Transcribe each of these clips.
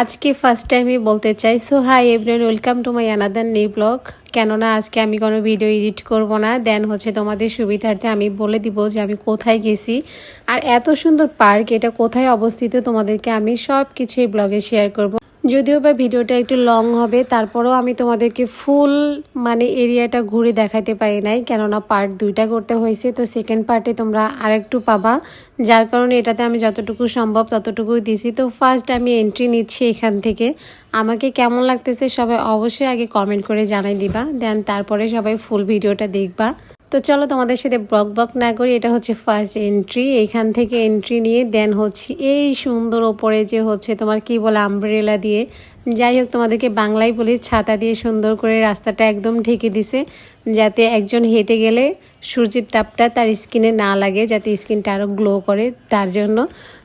আজকে ফার্স্ট টাইমই বলতে চাই। So hi everyone welcome to my another new blog কেননা আজকে আমি কোনো ভিডিও এডিট করব না। দেন হচ্ছে তোমাদের সুবিধার্থে আমি বলে দিব যে আমি কোথায় গেছি। আর এত সুন্দর পার্ক এটা কোথায় অবস্থিত তোমাদেরকে আমি সব কিছু এই ব্লগে শেয়ার করব। যদিও বা ভিডিওটা একটু লং হবে, তারপরেও আমি তোমাদেরকে ফুল মানে এরিয়াটা ঘুরে দেখাতে পারি নাই, কেননা পার্ট দুইটা করতে হয়েছে, তো সেকেন্ড পার্টে তোমরা আরেকটু পাবা। যার কারণে এটাতে আমি যতটুকু সম্ভব ততটুকুই দিছি। তো ফার্স্ট আমি এন্ট্রি নিচ্ছি এখান থেকে। আমাকে কেমন লাগতেছে সবাই অবশ্যই আগে কমেন্ট করে জানাই দিবা দেন তারপরে সবাই ফুল ভিডিওটা দেখবা। তো চলো তোমাদের সাথে ব্লক বক না করি, এটা হচ্ছে ফার্স্ট এন্ট্রি এখান থেকে এন্ট্রি নিয়ে দেন হচ্ছে এই সুন্দর ওপরে যে হচ্ছে তোমার কি বলে আমব্রেলা দিয়ে। যাই হোক, তোমাদেরকে বাংলায় বলি, ছাতা দিয়ে সুন্দর করে রাস্তাটা একদম ঢেকে দিছে, যাতে একজন হেঁটে গেলে সূর্যের তাপটা তার স্কিনে না লাগে, যাতে স্কিনটা আরও গ্লো করে তার জন্য।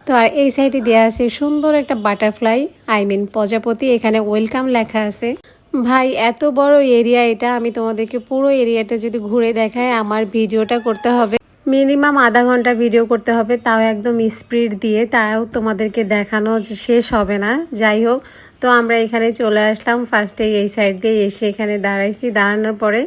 তো আর এই সাইডে দেওয়া আছে সুন্দর একটা বাটারফ্লাই আই মিন প্রজাপতি, এখানে ওয়েলকাম লেখা আছে। ভাই, এত বড় এরিয়া এটা। আমি তোমাদেরকে পুরো এরিয়াটা যদি ঘুরে দেখায় আমার ভিডিওটা করতে হবে। মিনিমাম আধা ঘণ্টা ভিডিও করতে হবে, তাও একদম স্পিড দিয়ে। তাও তোমাদেরকে দেখানো শেষ হবে না। যাই হোক তো আমরা এখানে চলে আসলাম ফার্স্টে এই সাইড দিয়ে এসে এখানে দাঁড়াইছি। দাঁড়ানোর পরে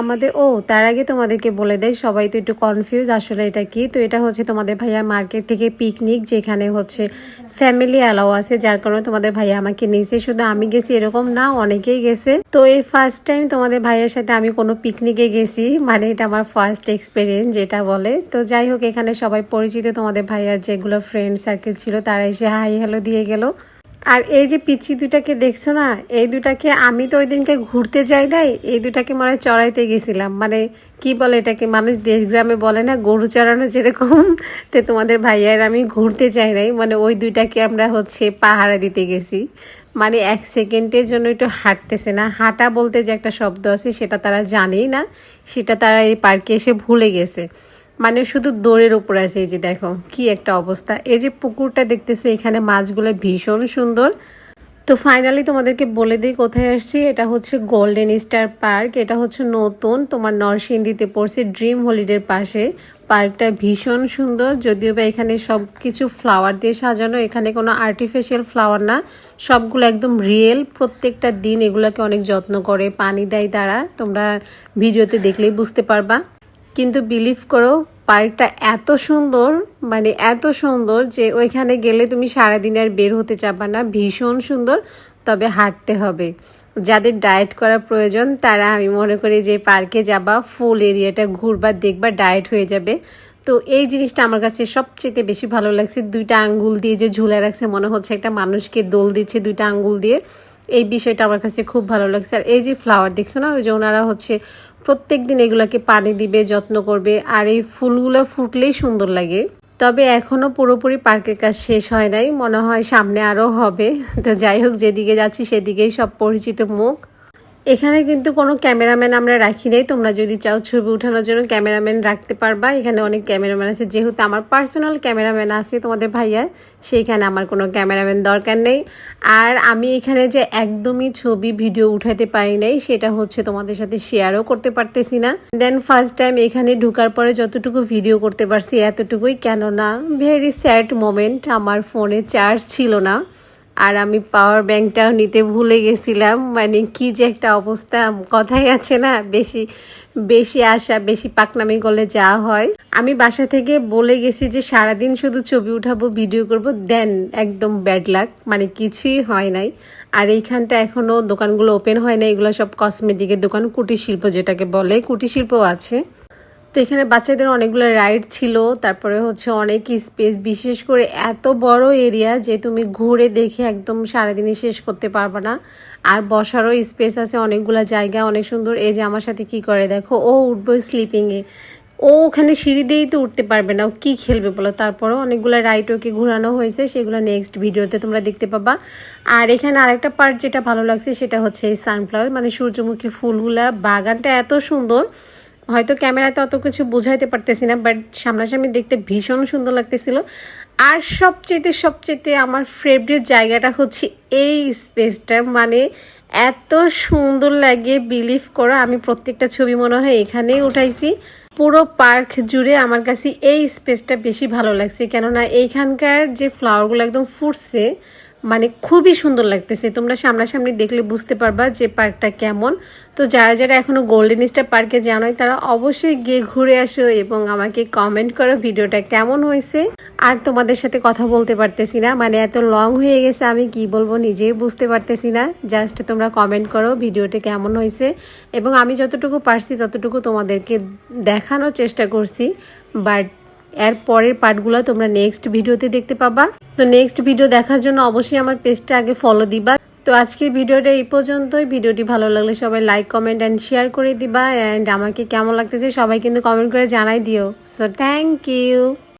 আমাদের, ও, তার আগে তোমাদেরকে বলে দেয় সবাই তো একটু কনফিউজ আসলে এটা কি? তো এটা হচ্ছে তোমাদের ভাইয়া মার্কেট থেকে পিকনিক যেখানে হচ্ছে ফ্যামিলি অ্যালাও আছে, যার কারণে তোমাদের ভাইয়া আমাকে নিয়েছে। শুধু আমি গেছি, এরকম না, অনেকেই গেছে। তো এই ফার্স্ট টাইম তোমাদের ভাইয়ের সাথে আমি কোনো পিকনিকে গেছি মানে এটা আমার ফার্স্ট এক্সপিরিয়েন্স যেটা বলে। তো যাই হোক, এখানে সবাই পরিচিত তোমাদের ভাইয়ার যেগুলো ফ্রেন্ড সার্কেল ছিল, তারা এসে হাই হ্যালো দিয়ে গেল। আর এই যে পিচি দুটাকে দেখছ না, এই দুটাকে আমি তো ওই দিনকে ঘুরতে যাই নাই, এই দুটাকে মনে চড়াইতে গেছিলাম। মানে কি বলে এটাকে, মানুষ দেশ গ্রামে বলে না, গরু চড়ানো যেরকম, তো তোমাদের ভাইয়ার আমি ঘুরতে চাই নাই মানে ওই দুইটাকে আমরা হচ্ছে পাহারা দিতে গেছি। মানে এক সেকেন্ডের জন্য একটু হাঁটতেছে না, হাঁটা বলতে যে একটা শব্দ আছে, সেটা তারা জানেই না, সেটা তারা এই পার্কে এসে ভুলে গেছে। মানে শুধু দৌড়ের উপর আছে এই যে দেখো, কি একটা অবস্থা। এই যে পুকুরটা দেখতেছো, এখানে মাছগুলো ভীষণ সুন্দর। তো ফাইনালি তোমাদেরকে বলে দিই কোথায় আসছি, এটা হচ্ছে গোল্ডেন স্টার পার্ক এটা হচ্ছে নতুন, তোমার নরসিংদীতে পড়ছে ড্রিম হলিডের পাশে। পার্কটা ভীষণ সুন্দর, যদিও বা এখানে সব কিছু ফ্লাওয়ার দিয়ে সাজানো, এখানে কোনো আর্টিফিশিয়াল ফ্লাওয়ার না, সবগুলো একদম রিয়েল প্রত্যেকটা দিন এগুলোকে অনেক যত্ন করে, পানি দেয় তারা, তোমরা ভিডিওতে দেখলেই বুঝতে পারবা। কিন্তু বিলিভ করো পার্কটা এত সুন্দর মানে এত সুন্দর যে ওইখানে গেলে তুমি সারাদিন আর বের হতে চাবা না। ভীষণ সুন্দর, তবে হাঁটতে হবে। যাদের ডায়েট করা প্রয়োজন, তারা আমি মনে করি যে পার্কে যাবা ফুল এরিয়াটা ঘুরবা, দেখবা ডায়েট হয়ে যাবে। তো এই জিনিসটা আমার কাছে সবচেয়ে বেশি ভালো লাগছে। দুইটা আঙ্গুল দিয়ে যে ঝুলে রাখছে, মনে হচ্ছে একটা মানুষকে দোল দিচ্ছে দুইটা আঙ্গুল দিয়ে। এই বিষয়টা আমার কাছে খুব ভালো লাগছে। আর এই যে ফ্লাওয়ার দেখছ না? ওই যে ওনারা হচ্ছে প্রত্যেক দিন এগুলোকে পানি দিবে, যত্ন করবে, আর এই ফুলগুলো ফুটলেই সুন্দর লাগে। তবে এখনও পুরোপুরি পার্কের কাজ শেষ হয় নাই, মনে হয় সামনে আরও হবে। তো যাই হোক, যেদিকে যাচ্ছি সেদিকেই সব পরিচিত মুখ। এখানে কিন্তু কোনো ক্যামেরাম্যান আমরা রাখি নাই। তোমরা যদি চাও ছবি উঠানোর জন্য ক্যামেরাম্যান রাখতে পারবা। এখানে অনেক ক্যামেরাম্যান আছে। যেহেতু আমার পার্সোনাল ক্যামেরাম্যান আছে তোমাদের ভাইয়া, সেইখানে আমার কোনো ক্যামেরাম্যান দরকার নেই। আর আমি এখানে যে একদমই ছবি ভিডিও উঠাতে পারি নাই, সেটা হচ্ছে তোমাদের সাথে শেয়ারও করতে পারতেছি না। দেন ফার্স্ট টাইম এখানে ঢুকার পরে যতটুকু ভিডিও করতে পারছি এতটুকুই। কেননা ভেরি স্যাড মোমেন্ট আমার ফোনে চার্জ ছিল না। আর আমি পাওয়ার ব্যাংকটাও নিতে ভুলে গেছিলাম। মানে কি যে একটা অবস্থা, কথাই আছে না, বেশি বেশি আশা বেশি পাকনামি করলে যা হয়। আমি বাসা থেকে বলে গেছি যে সারাদিন শুধু ছবি উঠাবো ভিডিও করব দেন একদম ব্যাড লাক মানে কিছুই হয় নাই। আর এইখানটা এখনও দোকানগুলো ওপেন হয় না এগুলো সব কসমেটিকের দোকান, কুটির শিল্প যেটাকে বলে, কুটির শিল্পও আছে। তো এখানে বাচ্চাদের অনেকগুলো রাইড ছিল, তারপরে হচ্ছে অনেক স্পেস বিশেষ করে এত বড় এরিয়া যে তুমি ঘুরে দেখে একদম সারাদিনে শেষ করতে পারবে না। আর বসারও স্পেস আছে, অনেকগুলো জায়গা, অনেক সুন্দর। এই যে আমার সাথে কি করে দেখো, ও উঠবো স্লিপিংয়ে ও ওখানে সিঁড়ি দিয়েই তো উঠতে পারবে না, ও কী খেলবে বলো? তারপরও অনেকগুলো রাইড ওকে ঘোরানো হয়েছে, সেগুলো নেক্সট ভিডিওতে তোমরা দেখতে পাবা। আর এখানে আরেকটা পার্ট যেটা ভালো লাগছে, সেটা হচ্ছে এই সানফ্লাওয়ার মানে সূর্যমুখী ফুলগুলা, বাগানটা এত সুন্দর। হয়তো ক্যামেরাতে অত কিছু বোঝাইতে পারতেছি না বাট সামনাসামনি দেখতে ভীষণ সুন্দর লাগতেছিল। আর সবচেয়েতে সবচেয়েতে আমার ফেভারিট জায়গাটা হচ্ছে এই স্পেসটা মানে এত সুন্দর লাগে বিলিভ করো, আমি প্রত্যেকটা ছবি মনে হয় এখানেই উঠাইছি। পুরো পার্ক জুড়ে আমার কাছে এই স্পেসটা বেশি ভালো লাগছে। কেননা এইখানকার যে ফ্লাওয়ারগুলো একদম ফুটছে মানে খুবই সুন্দর লাগতেছে। তোমরা সামনাসামনি দেখলে বুঝতে পারবা যে পার্কটা কেমন। তো যারা যারা এখনও গোল্ডেন স্টার পার্কে জানোই তারা অবশ্যই গিয়ে ঘুরে আসো এবং আমাকে কমেন্ট করো ভিডিওটা কেমন হয়েছে। আর তোমাদের সাথে কথা বলতে পারতেছি না মানে এত লং হয়ে গেছে, আমি কি বলব নিজেই বুঝতে পারতেছি না। জাস্ট তোমরা কমেন্ট করো ভিডিওটা কেমন হয়েছে। এবং আমি যতটুকু পারছি, ততটুকু তোমাদেরকে দেখানোর চেষ্টা করছি। বাট এর পরের পার্টগুলো তোমরা নেক্সট ভিডিওতে দেখতে পাবা। তো নেক্সট ভিডিও দেখার জন্য অবশ্যই আমার পেজটা আগে ফলো দিবা। তো আজকের ভিডিওটা এই পর্যন্তই। ভিডিওটি ভালো লাগলে সবাই লাইক কমেন্ট অ্যান্ড শেয়ার করে দিবা। অ্যান্ড আমাকে কেমন লাগতেছে সবাই কিন্তু কমেন্ট করে জানাই দিও। So thank you